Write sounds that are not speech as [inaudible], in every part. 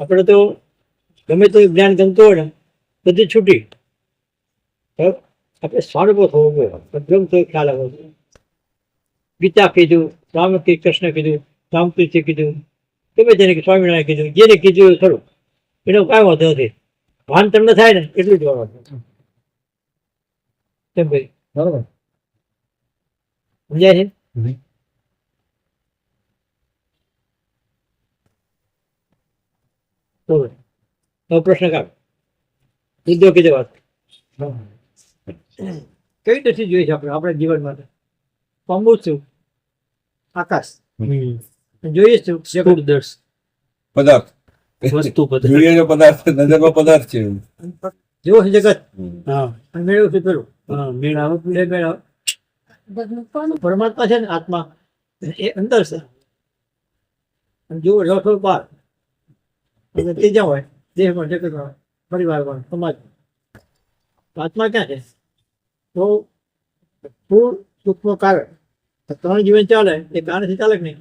આપણે તો ગમે તો જ્ઞાન ગમતું હોય ને બધી છૂટી? આપણે સ્વરૂપો થવો જોઈએ. ગમતો ખ્યાલ આવવો જોઈએ ગીતા કીધું રામ કૃષ્ણ કીધું રામકૃષ્ણ કીધું ગમે તેને સ્વામિનારાયણ કીધું જેને કીધું ખરું. એનો કાંઈ વાંધો નથી. ભાન તમને થાય ને એટલું જ વાંધો કેમ ભાઈ? બરાબર. સમજાય છે? બોલો હવે પ્રશ્ન કાઢ. કીધો કીધો વાત. કઈ દ્રષ્ટિ જોઈએ છે આપણે? આપણા જીવન માટે. પામવું છું આકાશ. જોઈએ છું પદાર્થ. વસ્તુ પદાર્થ. જોઈએ પદાર્થ નજરમાં પદાર્થ છે. જેવો છે જગત? હા. મેળવ્યું છે પેલું હા મેળાવો. પરમાત્મા છે ને આત્મા. એ અંદર છે. અને જુઓ રસો પાર. અને ત્રીજા હોય દેહમાં જગતમાં પણ સમાજ. આત્મા ક્યાં છે? તો સ્થૂળ સૂક્ષ્મ કારણ. ત્રણ જીવન ચાલે એ કારણથી ચાલે કે નહીં?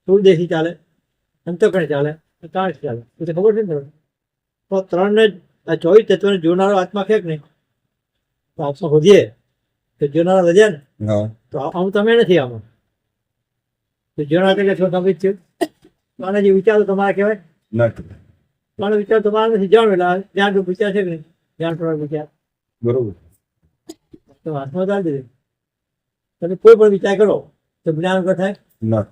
સ્થૂળ દેહથી ચાલે અંતકરણ ચાલે કારણથી ચાલે. તો ખબર છે ને? તો ત્રણને આ ચોવીસ તત્વને જોનારો આત્મા છે કે નહીં? તો આત્મા શોધીએ તો જોનારા રજા ને? તો આમ તમે નથી આમાં. તો જોનાર એટલે છો તમે? જ છો તો આના જે વિચારો તમારા કહેવાય? નથી આનો વિચાર તમારા નથી. જાણો એટલે આ ધ્યાન વિચાર છે કે નહીં? ધ્યાન પૂર્વક વિચાર. બરોબર. તો હાથમાં ચાલી દીધું તમે કોઈ પણ વિચાર કરો તો જ્ઞાન વગર થાય. ના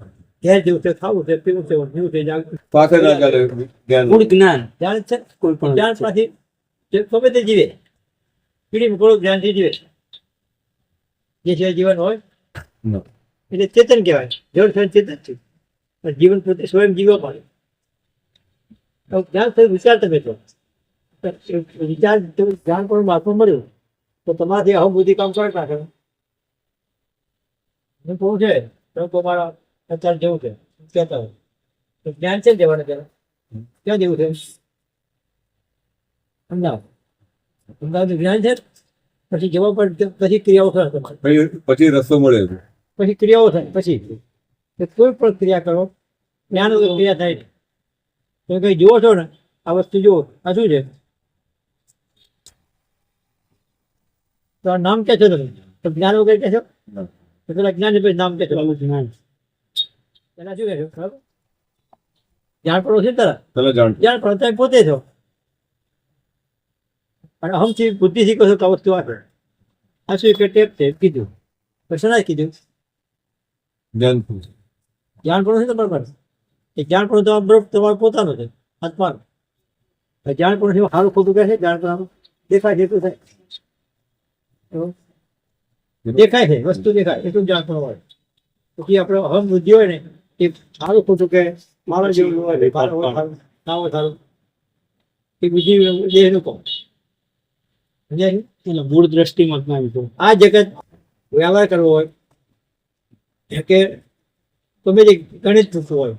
ઘેર જેવું છે ખાવું છે પીવું છે ઊંઘવું છે જાગવું જ્ઞાન. જ્ઞાન. છે કોઈ પણ ધ્યાન પાછી ગમે તે જીવે. પીડીમાં થોડુંક ધ્યાનથી જીવે. જે છે જીવન હોય. એટલે ચેતન કહેવાય. જળ ચેતન છે. પણ જીવન પોતે સ્વયં જીવવા પડે તો જ્ઞાન થયું વિચાર તમે તો વિચાર જ્ઞાન પણ મહાત્મા મળ્યું. તો તમારાથી અહમ બુદ્ધિ કામ કરી નાખે હું કહું છે તો તો મારા અત્યારે જેવું છે. કહેતા હોય. તો જ્ઞાન છે જવાનું ત્યારે? ક્યાં જેવું છે? અમદાવાદ. અમદાવાદ જ્ઞાન છે પછી જવા પણ પછી ક્રિયાઓ થાય તમારે. પછી રસ્તો મળે પછી ક્રિયાઓ થાય પછી. કોઈ પણ ક્રિયા કરો. જ્ઞાન ક્રિયા થાય તમે કઈ જુઓ છો ને? આ વસ્તુ જુઓ. આ શું છે? તો આ નામ કે છો? તમે તો જ્ઞાન વગર કે છો? પેલા જ્ઞાન પછી નામ કે છો? જ્ઞાન. પેલા શું કે છો? બરાબર જ્ઞાન પડો છે તારા જાણ પડો તમે પોતે છો. અને અહમથી બુદ્ધિ શીખો છો કે આ વસ્તુ આ આ શું કે ટેપ છે? કીધું. પછી ના કીધું? જ્ઞાન જ્ઞાન પણ છે તમારા પાસે એ જાણપણ તો તમારું તમારું પોતાનું છે આત્માનું જ્ઞાન સારું ખોટું કહે છે જાણપણ દેખાય છે એટલું થાય? દેખાય છે વસ્તુ દેખાય એટલું જાણપણ પણ હોય. પછી આપણે અહમ બુદ્ધિ હોય ને એ સારું ખોટું કે મારા જેવું હોય ને, હોય સારું. એ બીજી દેહનું કહું. સમજાય એટલે મૂળ દ્રષ્ટિમાં તો આ જગત વ્યવહાર કરવો હોય કે તમે જે ગણિત થતું હોય.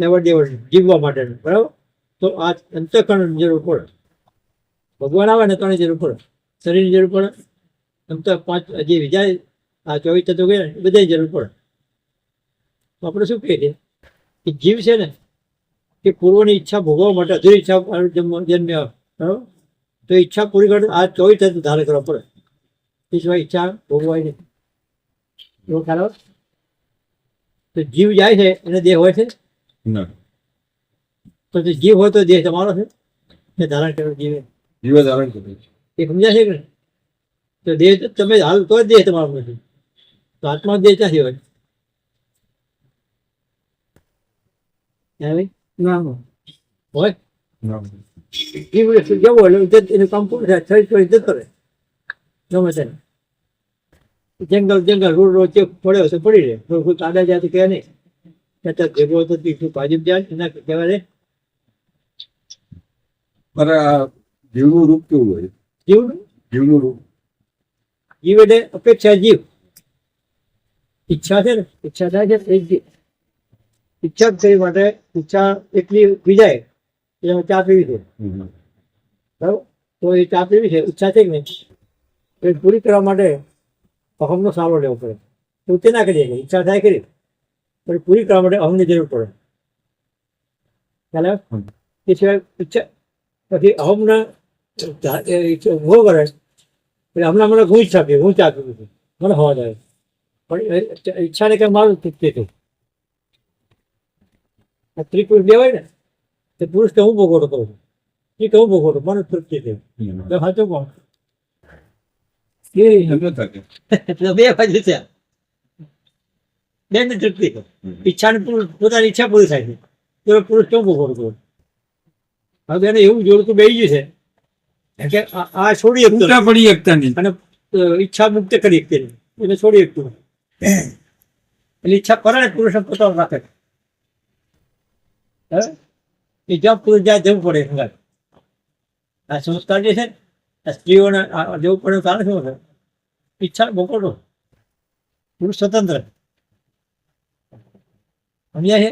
લેવડ દેવડ જીવવા માટેનું બરાબર? તો આ અંતઃકરણની જરૂર પડે. ભગવાન આવે ને તો જરૂર પડે. શરીરની જરૂર પડે. અંત પાંચ, જે બીજા, આ ચોવીસ તત્વો ગયા ને, એ બધાની જરૂર પડે. આપણે શું કહીએ કે જીવ છે ને કે પૂર્વની ઈચ્છા ભોગવવા માટે અધૂરી ઈચ્છા જન્મ બરાબર? તો ઈચ્છા પૂરી કરે આ ચોવીસ તત્વ ધારણ કરવા પડે. એ સિવાય ઈચ્છા ભોગવાય નહીં. એવો ખ્યાલ તો જીવ જાય છે, એને દેહ હોય છે. ના. તો જે જીવ હોય તો દેહ તમારો છે એ ધારણ કર્યો જીવે. જીવે ધારણ કર્યું. એ સમજ્યા છે કે તો દેહ તમે હાલ તો જ દેહ તમારો નથી. તો આત્મા દેહ ક્યાંથી હોય? ના. હોય? ના. જીવ જવો એટલે એનું કામ પૂરું થાય? શરીર છોડી જતો રહે ગમે તેને જંગલ જંગલ રોડ રોડ જે પડ્યો છે પડી રહે. કાદા જાય તો ક્યાં નહીં. આ જીવનું રૂપ કેવું હોય? જીવનું? જીવનું રૂપ. જીવ એટલે અપેક્ષા જીવ. ઈચ્છા છે ને? ઈચ્છા થાય છે ને એ ઈચ્છા કરી માટે ઈચ્છા એટલી વિજાય એટલે ચા પીવી છે. બરાબર? તો એ ચા પીવી છે ઈચ્છા છે કે નહીં એ પૂરી કરવા માટે અહમનો સારો લેવો પડે. તો તે ના કરીએ ઈચ્છા થાય કરી પણ પૂરી કરવા માટે અહમની જરૂર પડે. ખ્યાલ આવે? એ સિવાય ઈચ્છા પછી અહમના ઊભો કરે એટલે હમણાં મને હું ઈચ્છા આપી હું ચા પીવું મને હોવા જાય પણ ઈચ્છાને કે મારું તૃપ્તિ થયું આ સ્ત્રી પુરુષ બે હોય ને તે પુરુષ કે હું ભોગવટો કહું છું. એ કહું હું ભોગવટો મને તૃપ્તિ થયું સાચું કોણ [laughs] બે બાજુ છે. બેને તૃપ્તિ ઈચ્છાને પોતાની ઈચ્છા પૂરી થાય છે. તો પુરુષ કેમ ભોગવટો કરું હવે એને એવું જોડતું બેસી ગયું છે કે આ- છોડી. છૂટા પડી શકતા નહીં. અને ઈચ્છા મુક્ત કરી નથી. એને છોડી શકતું એટલે ઈચ્છા કરે ને પુરુષ પોતાનું રાખે હે? એ જ્યાં પુરુષ જાય જવું પડે સંગાત આ સંસ્કાર જે છે ને આ સ્ત્રીઓને જવું પડે કારણ શું છે? ઈચ્છા બપોરનો. પુરુષ સ્વતંત્ર. સમજ્યા છે?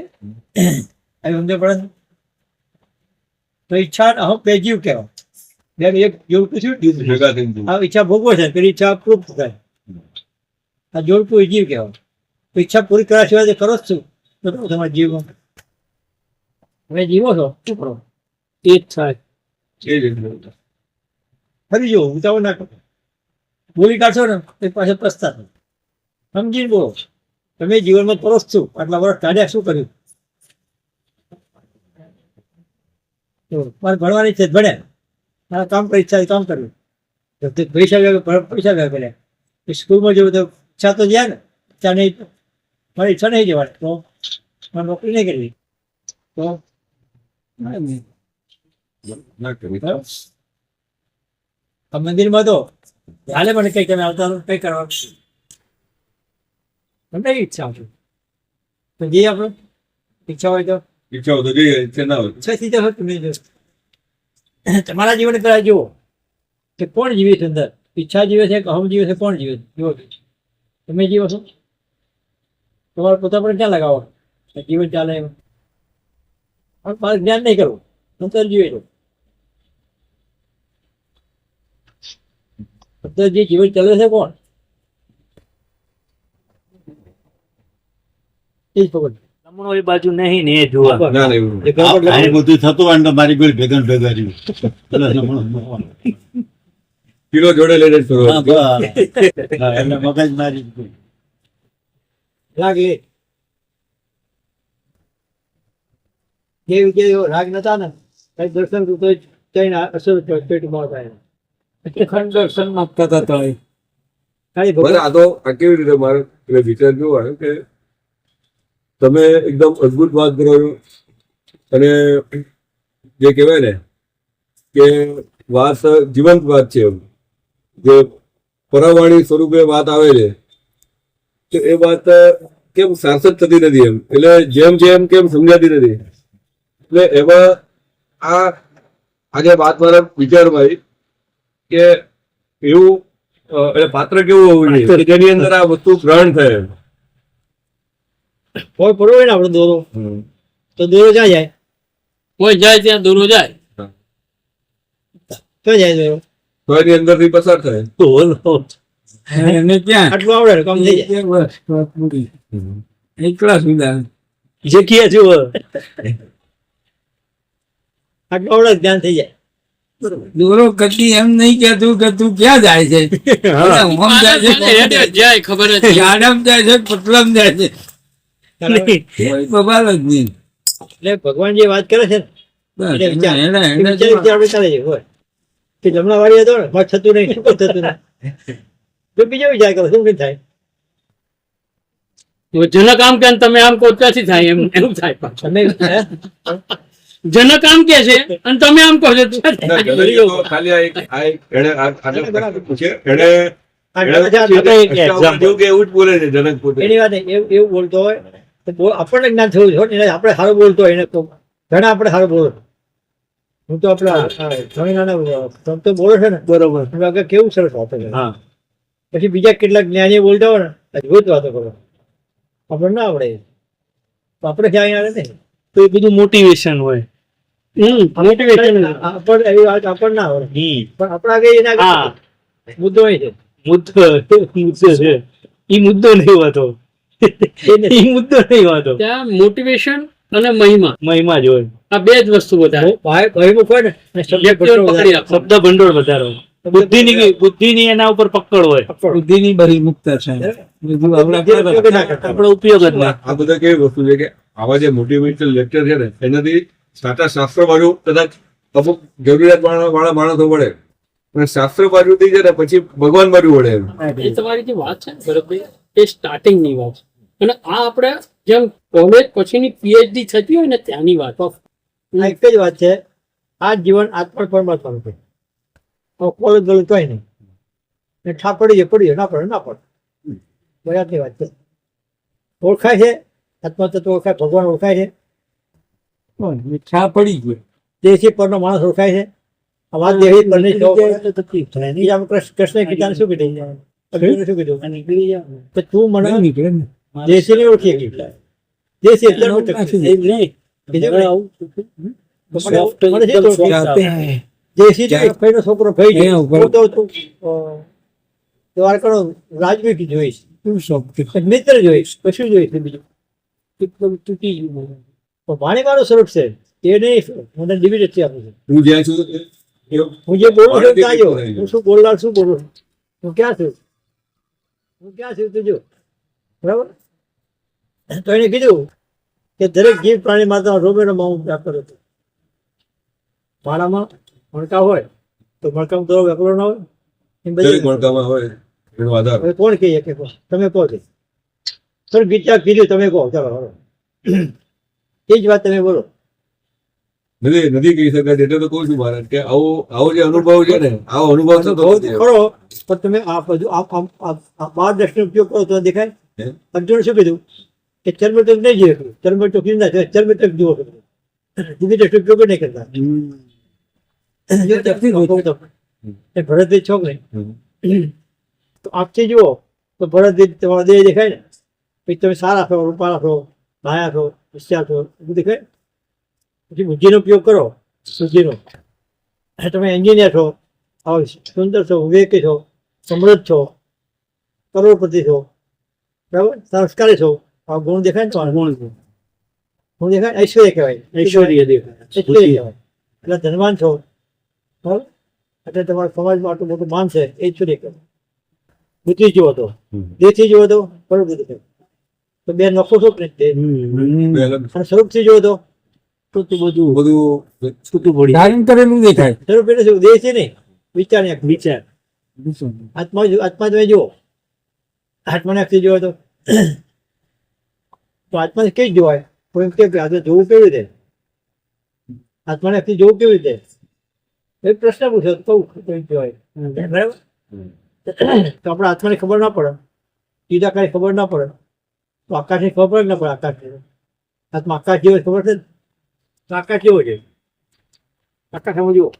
આવી સમજણ પડે તો ઈચ્છા અહમ બે જીવ કહેવાય. બે એક જોડકું ભેગા આ ઈચ્છા ભોગવો છે પેલી ઈચ્છા અપરૂપ થાય. આ જોડકું જીવ કહેવાય. તો ઈચ્છા પૂરી કર્યા સિવાય કરો જ છું તો તમે તમારા જીવમાં? તમે જીવો છો? શું કરો? એ જ થાય. ફરી જુઓ ઉતાવળ ના કરો. બોલી કાઢશો ને એ પાછળ પસ્તાતો સમજીને બોલો. તમે જીવનમાં પરોસ છું. આટલા વર્ષ કાઢ્યા શું કર્યું? તો મારે ભણવાની છે ભણ્યા મારા કામ પર ઈચ્છા કામ કર્યું. પૈસા પૈસા કર્યા એ સ્કૂલમાં જેવું તો ઈચ્છા તો જ્યાં ને ત્યાં નહીં મારી ઈચ્છા નહીં જવાની. તો મારે નોકરી નહીં કરવી. તો મંદિરમાં તો હાલે મને કઈ તમે આવતા કઈ કરવાનું. તમને કઈ ઈચ્છા છે તો જઈએ આપણે ઈચ્છા હોય તો ઈચ્છા હોય તો જઈએ ઈચ્છા ના હોય ઈચ્છા સીધા હોય તમે જો તમારા જીવન પેલા જુઓ કે કોણ જીવે છે અંદર ઈચ્છા જીવે છે કે અહમ જીવે છે કોણ જીવે છે જુઓ તમે જીવો છો તમારે પોતા પર ક્યાં લગાવો જીવન ચાલે એમ મારે જ્ઞાન નહીં કરવું અંતર જીવે છે અંતર જે જીવન ચાલે છે કોણ એ જમણો એ બાજુ નહીં ને એ જોવા. બધું થતું તો મારી કોઈ ભેગા રહ્યું. કિલો જોડે લઈને મગજ મારી રાગ લે. જે વિજય રાગ નતા ને? કઈ દર્શન કરતો જઈને અસર પેટમાં થાય. ખંડ દર્શન માંગતા હતા તો એ. ભગવાન? આ તો કેવી રીતે મારે એટલે વિચાર જોવા કે તમે એકદમ અદ્ભુત વાત કરો અને જે કહેવાય ને કે વાત જીવંત વાત છે જે પરાવાણી સ્વરૂપે વાત આવે છે, તો એ વાત કેમ સાર્થક થતી નથી એમ? એટલે જેમ જેમ કેમ સમજાતી નથી. એટલે એમાં આ આજે વાત મારા વિચારમાં કે એવું એટલે પાત્ર કેવું હોવું જોઈએ? જેની અંદર આ વસ્તુ ગ્રહણ થાય. કોઈ પડવો હોય ને આપણે દોરો? તો દોરો ક્યાં જાય? કોઈ જાય ત્યાં દોરો જાય. ક્યાં જાય દોરો? કોઈની અંદરથી પસાર થાય. બોલો એને ત્યાં. આટલું આવડે કામ થઈ જાય. એકલા સુધા. આટલું આવડે ધ્યાન થઈ જાય. દોરો કદી એમ નહીં કેતું કે તું ક્યાં જાય છે? જાય છે. ખબર જાડમ જાય છે પતલમ જાય છે. એટલે ભગવાન જે વાત કરે છે ને બસ એટલે વિચાર- એને- એ એને- વિચાર વિચાર આપણે ચાલે છે હોય. કે જમણા વાળી હતો ને મારે થતું નહીં શું કામ થતું નહીં. બીજો વિચાર કરો શું નહીં થાય? જનક આમ કે તમે આમ કહો ત્યાંથી થાય એમ એમ થાય? જનક આમ કે છે અને તમે આમ કહો છો ખાલી એવું જ બોલે છે જનક પોતે. એની વાત એવું એવું બોલતો હોય તો આપણને જ્ઞાન થયું છે એને આપણે સારું બોલતો એને તો. ઘણા આપણે સારું બોલો હું તો આપણા આ તો બોલો છે ને. બરોબર. કેવું સરસ વાતો છે પછી બીજા કેટલાક જ્ઞાની બોલતા હોય ને અદભુત વાતો કરો. આપણે ના આવડે. આપણે ક્યાં આવે ને તો એ બધું મોટિવેશન હોય. મોટિવેશન આપણને એવી વાત આપણને ના આવડે. પણ આપણા આગળ એના મુદ્દો એ છે. મુદ્દો મુદ્દો છે. એ મુદ્દો નહીં હોતો. મુદ્દો નહીં વાંધો. ત્યાં મોટિવેશન અને મહિમા. મહિમા જ હોય. આ બે જ વસ્તુ શબ્દ ભંડોળ વધારો બુદ્ધિની એના ઉપર પકડ હોય. આપણો ઉપયોગ જ આ બધા કેવી વસ્તુ છે કે આવા જે મોટિવેશનલ લેક્ચર છે ને એનાથી સાચા શાસ્ત્ર બાજુ કદાચ અમુક જરૂરિયાત વાળા માણસો વળે. પણ શાસ્ત્ર બાજુ થી છે ને પછી ભગવાન બાજુ વળે તમારી જે વાત છે બરોબર એ સ્ટાર્ટિંગની વાત અને આ આપણે જેમ કોલેજ પછીની પીએચડી થતી હોય ને ત્યાંની વાત એક જ વાત છે. આ જીવન આત્મા પરમાત્માનું છે કોલેજ ગયું તોય નહીં. ને ઠાકોરી પડીએ ના પડે ના પડે. બરાબરની વાત છે. ઓળખાય છે? આત્મા તત્વ ઓળખાય ભગવાન ઓળખાય છે. ઠા પડી ગયું? દેશી પરનો માણસ ઓળખાય છે. અમારા દેહી પરને તકલીફ કૃષ્ણ. કીધા શું કીધું? તું મિત્ર જોઈશ. કશું જોઈશ બીજું. એકદમ વાણી મારો સ્વરૂપ છે. એ નહીં મને લિમિટ હું જે બોલું છું કાજો હું શું બોલનાર શું બોલું હું ક્યાં છું? હું ક્યાં છું તું જો બરાબર? તો એને કીધું કે દરેક જીવ પ્રાણી માતા રોમેરોમાં હું વ્યાકર હતો. ભાડામાં મણકા હોય તો મણકામાં દોરો વ્યાકરો ના હોય. એમ બધી મણકામાં હોય કોણ કહીએ કે તમે કહો કે ગીતા કીધું તમે કહો. ચાલો એ જ વાત તમે બોલો. નથી નથી કહી શકાય એટલે તો કહું છું મહારાજ કે આવો આવો જે અનુભવ છે ને આવો અનુભવ તો થવો ખરો પણ તમે આ બધું આ માર્ગદર્શન ઉપયોગ કરો તો દેખાય. અર્જુન શું કીધું? કે ચર્મ તક નહીં જોઈએ ચર્મ ટોકી ના ચર્મ તક જુઓ બીજી દ્રષ્ટિ ઉપયોગ નહીં કરતા. જો તકતી હોય એ ભરતભાઈ છો નહીં? તો આપથી જુઓ. તો ભરતભાઈ તમારો દેહ દેખાય ને? પછી તમે સારા છો રૂપાળા છો ભાયા છો હોશિયાર છો એવું દેખાય? પછી બુદ્ધિનો ઉપયોગ કરો બુદ્ધિનો તમે એન્જિનિયર છો સુંદર છો વિવેકી છો સમૃદ્ધ છો કરોડપતિ છો બરાબર? સંસ્કારી છો. આ ગુણ દેખાય ને ગુણ ગુણ દેખાય ઐશ્વર્ય કહેવાય. ઐશ્વર્ય દેખાય. એટલે ધનવાન છો. બરાબર? એટલે તમારા સમાજમાં આટલું મોટું માન છે ઐશ્વર્ય કહેવાય. બુદ્ધિ જુઓ તો. દેહથી જુઓ તો કરોડપતિ કહેવાય તો બે નફો શું પ્રેત સ્વરૂપથી જુઓ તો? તો. તો આત્માને જોવાય? કે આજે જોવું કેવી રીતે? આત્માને આખી જોવું કેવી રીતે? એ પ્રશ્ન પૂછ્યો તો કઈ જોવાય? તો આપણે આત્માને ખબર ના પડે. સીધા કાંઈ ખબર ના પડે. તો આકાશની ખબર પડે ના પડે આકાશની. આત્મા આકાશ જેવો ખબર છે કાકા કેવો છે કાકા સામે જુઓ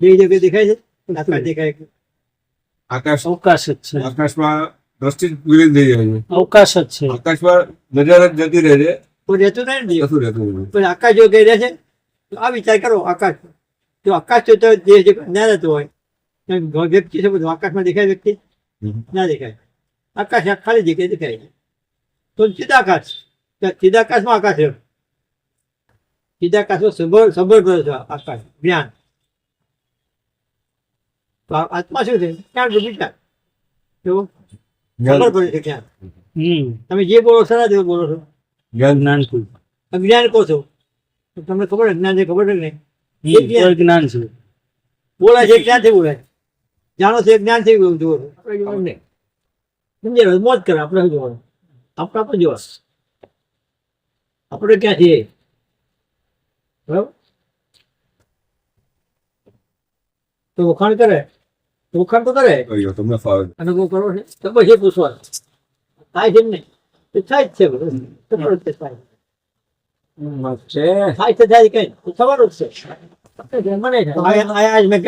બે જગ્યાએ દેખાય છે દેખાય આકાશ અવકાશ જ છે. આકાશમાં દ્રષ્ટિ અવકાશ જ છે. આકાશમાં નજર જ જતી રહે છે. કોઈ રહેતું નહીં રહેતું પણ આકાશ જો કઈ રહે છે આ વિચાર કરો આકાશ. જો આકાશ તો દેશ ના રહેતું હોય આકાશમાં દેખાય વ્યક્તિ? ના દેખાય. આકાશ ખાલી જગ્યાએ દેખાય છે. તો સીધા આકાશ. ચિદાકાશમાં આકાશ છે ચિદાકાશમાં સબર સબર ભરે છે આકાશ જ્ઞાન. તો આત્મા શું છે? જ્ઞાન છે વિચાર કેવો? સબર ભરે છે જ્ઞાન. તમે જે બોલો સારા જેવું બોલો છો? જ્ઞાન. કુલ અજ્ઞાન કહો છો. તમને ખબર અજ્ઞાન છે ખબર નહીં? જ્ઞાન. છે. બોલાય છે ક્યાંથી બોલાય. જાણો છે જ્ઞાન છે જોવો છો આપણે જોવાનું સમજે મોજ કરે આપણે શું જોવાનું? આપણે આપણે જોવાનું? આપણે ક્યાં છીએ? તો વખાણ કરે? તો વખાણ તો કરે. તમને ફાવે. અનુભવ કરવો છે તો પછી પૂછવા થાય છે ને થાય જ છે બધું. થાય છે. થાય કઈ થવાનું જ છે. મને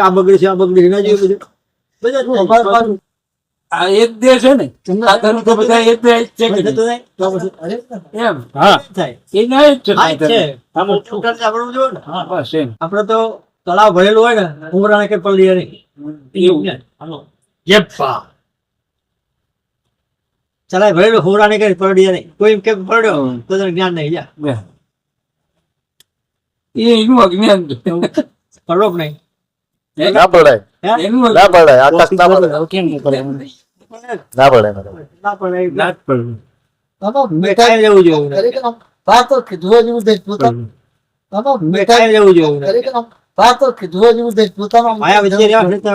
આ બગડી છે આ બગડી છે. ના જોયું બધું? બધા આ એક દેહ છે ને સાધનો તો બધા એક દેહ છે કે એમ? હા. એ ના જ છે બસ એમ. આપણે તો તળાવ ભરેલું હોય ને ઉમરાને કે પલ્લી એવું. જેપ્પા ચલાય ભરેલું હોરાને કે પરડ્યા નહીં કોઈ એમ કે પડ્યો તો તને જ્ઞાન નહીં જા. એ એનું અજ્ઞાન પરડોક નહીં. ના પડાય. ના પડાય. આકાશ ના પડાય. કેમ નહીં પડે ના પડે ના ના પડે ના પડે. મેઠાઈ લેવું જોઈએ. મેઠાઈ લેવું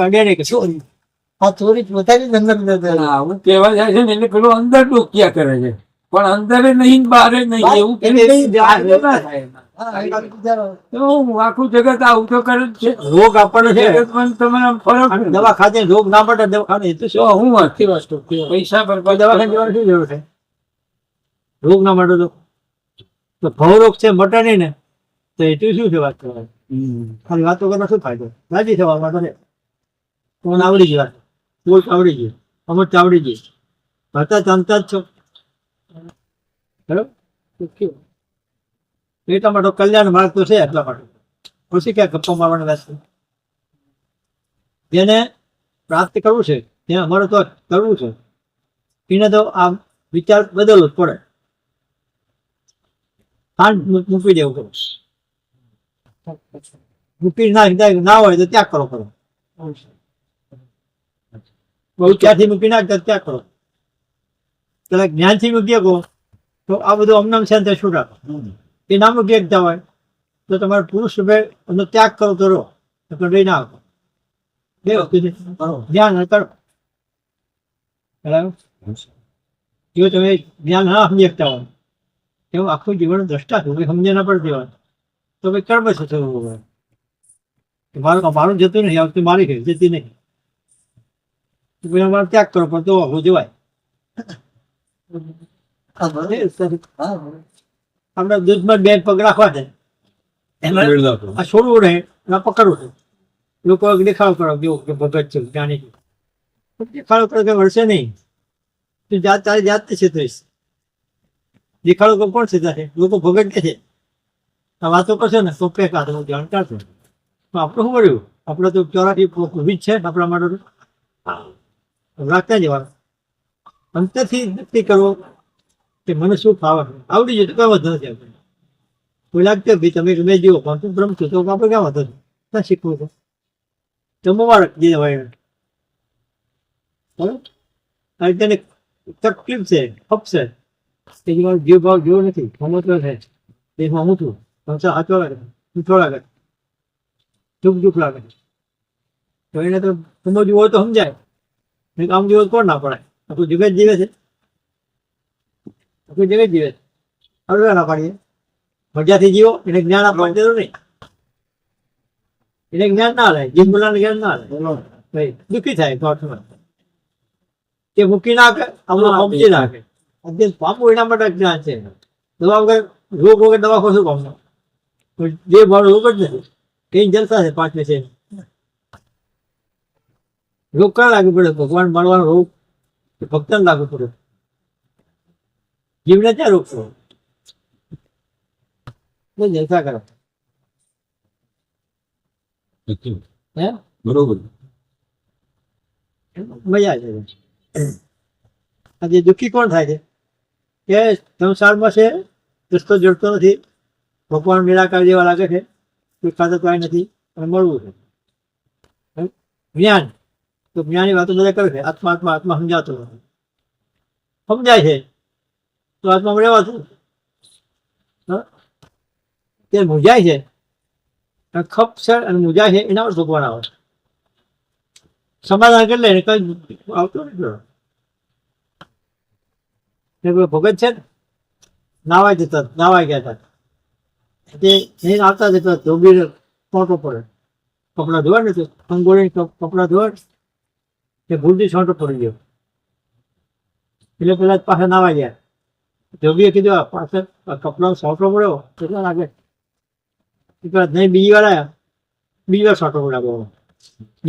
અડે નહીં કે શું? હા, કહેવા જાય છે ને એટલે પેલું અંદર ડોકિયા કરે છે. પણ અંદર નહીં બારે નહીં એવું આખું જગત આવું તો કરે છે. રોગ આપણને છે. તમને ફરક દવા ખાતે રોગ ના પડે દવા ખાને તો શું હું વાત વસ્તુ પૈસા પર દવાખાને જવાની શું જરૂર છે? રોગ ના મળે તો? તો ભવ રોગ છે મટે નહીં ને. તો એટલું શું છે વાત કરવાની? ખાલી વાતો કરવાનો શું ફાયદો? રાજી થવા માટે છે કોણ આવડી ગઈ વાત કોઈ આવડી ગઈ અમર ચાવડી ગઈ ભરતા ચાંદતા જ છો. બરાબર? એટલા માટે કલ્યાણ માર્ગ તો છે એટલા માટે. પછી ક્યાં ગપ્પો મારવાના રહેશે જેને પ્રાપ્ત કરવું છે, ત્યાં અમારે તો કરવું છે. એને તો આ વિચાર બદલવો જ પડે. ખાંડ મૂકી દેવું પડે. મૂકી ના ના હોય તો ત્યાગ કરો કરો બહુ ત્યાંથી મૂકી નાખતા ત્યાગ કરો પેલા જ્ઞાનથી મૂકી શકો તો આ બધું અમનામ છે ને તે રાખો એ નામ શકતા હોય, તો તમારે પુરુષ રૂપે એનો ત્યાગ કરો તો રહો. રહી ના આપો બે વસ્તુ ધ્યાન કરો. જો તમે જ્ઞાન ના સમજી હોય એવું આખું જીવન દ્રષ્ટા કંઈ સમજે ના પડતી હોય તો ભાઈ કર્મ છે થવું હોય? મારું મારું જતું નહીં આવતું મારી છે જતી નહીં. તો પછી ત્યાગ કરો પડતો તો આવું જવાય. આપણે દૂધમાં બે પગ રાખવા છે એમાં છોડવું રહે એમાં પકડવું છે. લોકો દેખાડો કરો કેવું કે ભગત છે જ્ઞાની છે. દેખાડો કરો કે વળશે નહીં. તું જાત તારી જાત છે છેતરીશ. દેખાડો કરો કોણ છેતરા? છે લોકો ભગત કે છે. આ વાતો કરશે ને તો પેક હાથ ધ્યાન છે આપણે શું કર્યું? આપણે તો ચોરાથી વીજ છે આપણા માટે રાખતા જવાનું અંતરથી નક્કી કરવો. કે મને શું ફાવે આવડી તો કઈ વધુ નથી આપણે. કોઈ લાગતો ભાઈ તમે ગમે જીવો તું બ્રહ્મ છો, તો આપણે ક્યાં વધુ ના શીખવું છે? તો મુબારક જે હોય. બરાબર? તેને તકલીફ છે ખપશે કે જીવન જીવ ભાવ જેવો નથી મમત્વ છે. દેશમાં હું છું? સંસાર સાચો લાગે મીઠો લાગે દુઃખ દુઃખ લાગે તો એને તો સમજવું હોય તો સમજાય. આમ જીવો કોણ ના પડાય આખું જગત જીવે છે. જગત જીવે છે હવે ના પાડીએ. મજાથી જીવો એને જ્ઞાન આપવા જરૂર નહીં. એને જ્ઞાન ના લે જીવ બોલાને જ્ઞાન ના લે ભાઈ દુઃખી થાય થોડું તે મૂકી નાખે આપણું સમજી નાખે. અત્યંત પામવું એના માટે જ્ઞાન છે. દવા વગર રોગ વગર દવા ખોશું પામનો જે ભાવ રોગ જ નથી. કઈ જલસા છે પાંચ છે રોગ ક્યાં લાગુ પડે? ભગવાન મળવાનો રોગ ભક્તને લાગુ પડે? જીવને ક્યાં બસ જલસા કરો. હે? બરોબર. મજા છે આજે દુઃખી કોણ થાય છે? કે સંસારમાં છે રસ્તો જોડતો નથી. ભગવાન નિરાકાર જેવા લાગે છે. કોઈ ખાતર કાંઈ નથી અને મળવું છે? જ્ઞાન. તો જ્ઞાનની વાતો બધા કરે છે. આત્મા આત્મા આત્મા સમજાતો નથી. સમજાય છે. રહેવા રહેવાતું તે મૂંઝાય છે. ખપ છે અને મૂંઝાય છે, એના પર ભગવાન આવે. સમાધાન કરી લે કઈ આવતું નથી ભગત છે નાવા જતા નાવા ગયા હતા. તે નહીં આવતા જતા ધોબી છોટો પડે. કપડા ધોવા ને તો અંગોળી કપડા ધોવા તે ભૂલથી છોટો પડી ગયો. એટલે પેલા પાછા નાવા ગયા. ધોબીએ કીધું આ પાછળ કપડાનો છોટો પડ્યો કેટલા લાગે? પેલા નહીં બીજી વાર આવ્યા બીજી વાર સોટો પડ્યા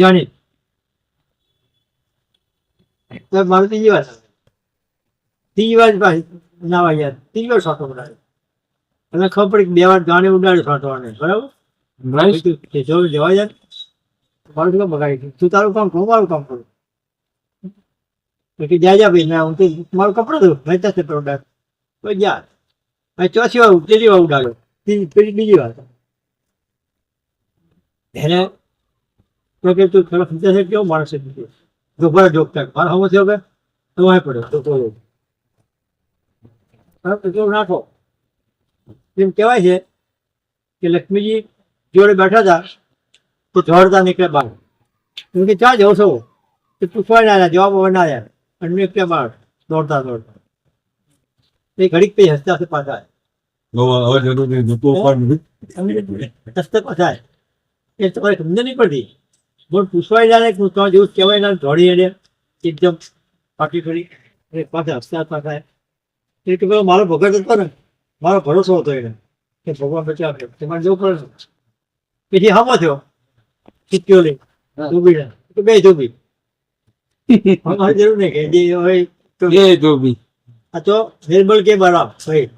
જાણી. મારું ત્રીજી વાર ત્રીજી વાર ના નાવા ગયા ત્રીજી વાર સોટો પડાયો. અને ખબર પડી બે વાર ગાણી ઉડાડ્યો છોટવાને બરાબર? જો જવા જાય મારું શું બગાડી? તું તારું કામ કરું મારું કામ કરું. તો કે જા ભાઈ ના હું તો મારું કપડું તું ભાઈ છે પ્રોડક્ટ તો જા હવે ચોથી વાર ત્રીજી વાર ઉડાડ્યો. ત્રીજી પેલી બીજી વાર. એને તો કે તું ખરાબ સમજે છે કેવો માણસ છે બીજો જો ભલે જોગતા મારો હમો થયો કે તો વાંય પડ્યો. તો કોઈ બરાબર તો કેવું નાખો. એમ કહેવાય છે કે લક્ષ્મીજી જોડે બેઠા હતા, તો દોડતા નીકળે બહાર. એમ કે ક્યાં જાઓ છો તો પૂછવા ના આવ્યા જવાબ હવે ના આવ્યા અને મેં કે બહાર, દોડતા દોડતા. એ ઘડીક પછી હસતા હશે પાછા. હવે જરૂર નહીં જતો પણ હસતા પાછા એ તમારે સમજ નહીં પડતી. બોલ પૂછવાય ના કે તમારે જેવું કહેવાય ના ધોળી એને. એકદમ પાટી કરી અને પાછા હસતા પાછા. એ કે મારો ભગત હતો ને મારો ભરોસો હતો એને. કે ભગવાન બચાવે. તમારે જવું પડે. પછી હામો થયો. ચીત્યો લઈ. ધોબીને તો બે ધોબી. [laughs] જરૂર નહીં કે જે હોય તો બે ધોબી. તો નિર્બળ કે બરાબર ભાઈ.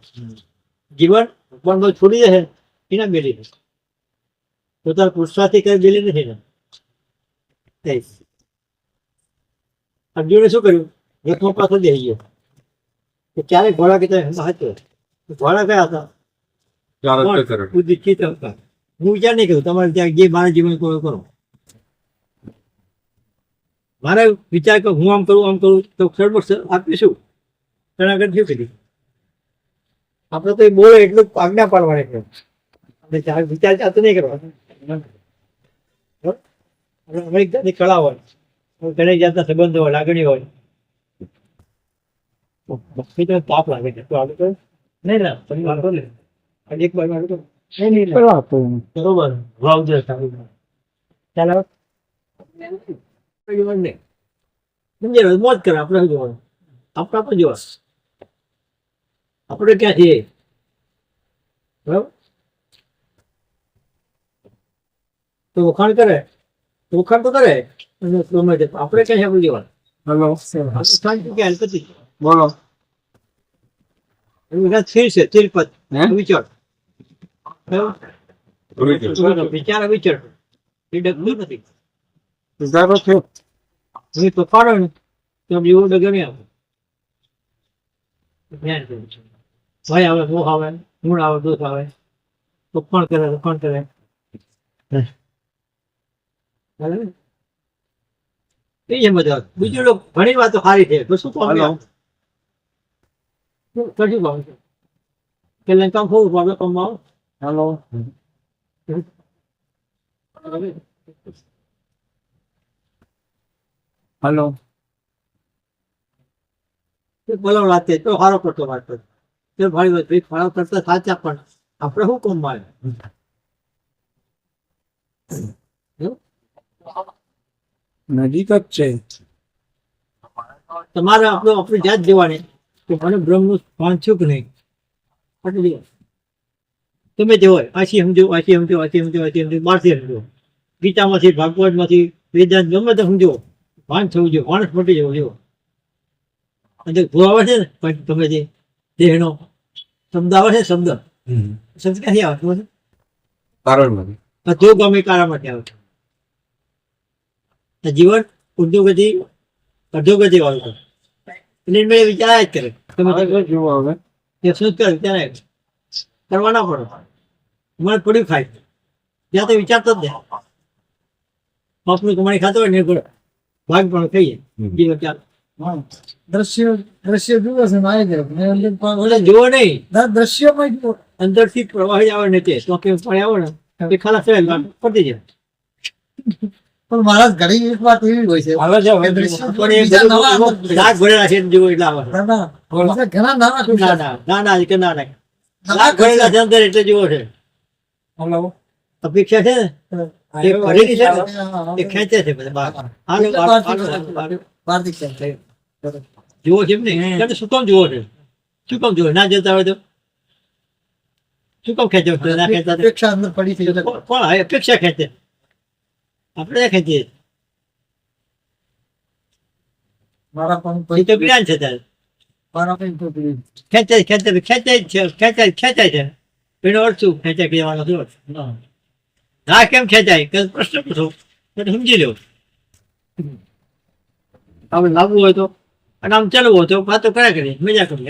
જીવન પણ છોડી જશે એના બેલી પોતાના પુરુષાર્થી કઈ બેલી નથી ને. અર્જુને શું કર્યું? રથમાં પાછો બેસી ગયો. કે ક્યારે ઘોડા કીધા હતો? ઘોડા કયા હતા? હતા. હું વિચાર નહીં કરું તમારે ત્યાં જે મારા જીવન કરો કરો. મારે વિચાર કે હું આમ કરું આમ કરું તો સર્વસ્વ આપીશું. તેના ગયું કીધું? આપણે તો એ બોલે એટલું આજ્ઞા પાડવાની છે. આપણે વિચાર ચાલતો નહીં કરવાનો? આપણે જાતની કળા હોય. ઘણી જાતના સંબંધો હોય લાગણી હોય. તો પાપ લાગે છે. તો આગળ નહીં. ના તમે વાંધો એક બાજુ આગળ નહીં. નહીં. બરોબર. ભાવ સારું. ચાલો નહીં. સમજે ને? મોજ કરે. આપણે જોવાનું? આપણે આપણે જોવા આપણે ક્યાં છીએ? બરાબર? તો વખાણ કરે? તો વખાણ તો કરે અને ગમે તે. આપણે ક્યાં છે આપણે જોવાનું હલો આપણે કે હલકતી બોલો. એનું સ્થિર છે સ્થિરપદ હે? વિચાર વિચાર. એ ડગલું નથી. સુધારો થયો હું તો પાડો ને. તો એવું જેવો ડગે નહીં આવે ધ્યાન. ભય આવે મોહ આવે ગુણ આવે દોષ આવે તો કોણ કરે તો કોણ કરે? એ મજા બીજું લોકો ઘણી વાતો સારી છે. તો શું. શું કશું પામે છે? કે લંકા ખોવું પામે કમાવો હલો. હલો. બોલો રાતે તો સારો પડતો વાત કરતો. તે ભાઈ ભાઈ ખરાબ કરતા સાચા પણ આપણે શું કોમમાં નજીક જ છે. તમારે આપણે આપણી જાત જોવાની કે મને બ્રહ્મનું ભાન છું કે નહીં? તમે જે હોય આશી સમજો આશી સમજો આશી સમજો આશી સમજો બહારથી સમજો. ગીતામાંથી ભાગવતમાંથી વેદાંત ગમે તે સમજો. ભાન થવું જોઈએ માણસ મટી જવું જોઈએ. અને ભૂ આવે છે ને પણ તમે જે દેહનો શબ્દ આવે છે શબ્દ? શબ્દ ક્યાંથી આવે? છે? કારણ નથી આ જો ગમે માટે આવે. છે જીવન ઉદ્યોગતિ અધોગતિ વાળું છે. એટલે મેં વિચાર જ કરે. તમે જુઓ હવે. એ શું કરે? વિચાર. કરવાના પડે. મને થોડી ખાય. ત્યાં તો વિચારતો જ નહીં. બાપનું કમાણી ખાતો હોય ને ભાગ પણ કહીએ જીવન ચાલે. દ્રશ્ય દ્રશ્ય જુઓ છે મારે જુઓ નહીં. દ્રશ્યમાં જુઓ. અંદરથી પ્રવાહી આવે ને તે તો કે પાણી આવે ને એ ખલાસ થાય પતી જાય. પણ મારા ઘણી એક વાત એવી હોય છે ભરેલા છે જુઓ એટલે આવે ના ના. બીજા ઘણા નાના ના ના ના ના કે ના ના. ભરેલા છે અંદર એટલે જુઓ છે. અપેક્ષા છે ને? એ ભરેલી છે ને? એ ખેંચે છે બધા બહાર હાલો, જુઓ છે એમ નહીં શું કામ જુઓ છે? શું કામ જુઓ ના જતા હોય તો? શું કામ ખેંચો ના ખેંચતા અપેક્ષા અંદર પડી થઈ કોણ હવે અપેક્ષા ખેંચે. આપણે ના ખેંચીએ. મારા પણ તો જ્ઞાન છે ત્યારે મારા પણ તો પેલી ખેંચાય ખેંચાય ખેંચાય છે. ખેંચાય ખેંચાય છે. એનો અર્થ શું? ખેંચાય કહેવાનો શું અર્થ? ના કેમ ખેંચાય? પ્રશ્ન પૂછો. સમજી લો. આપણે લાવવું હોય તો? અને આમ ચાલુ તો વાતો કર્યા કરીએ મજા કરીએ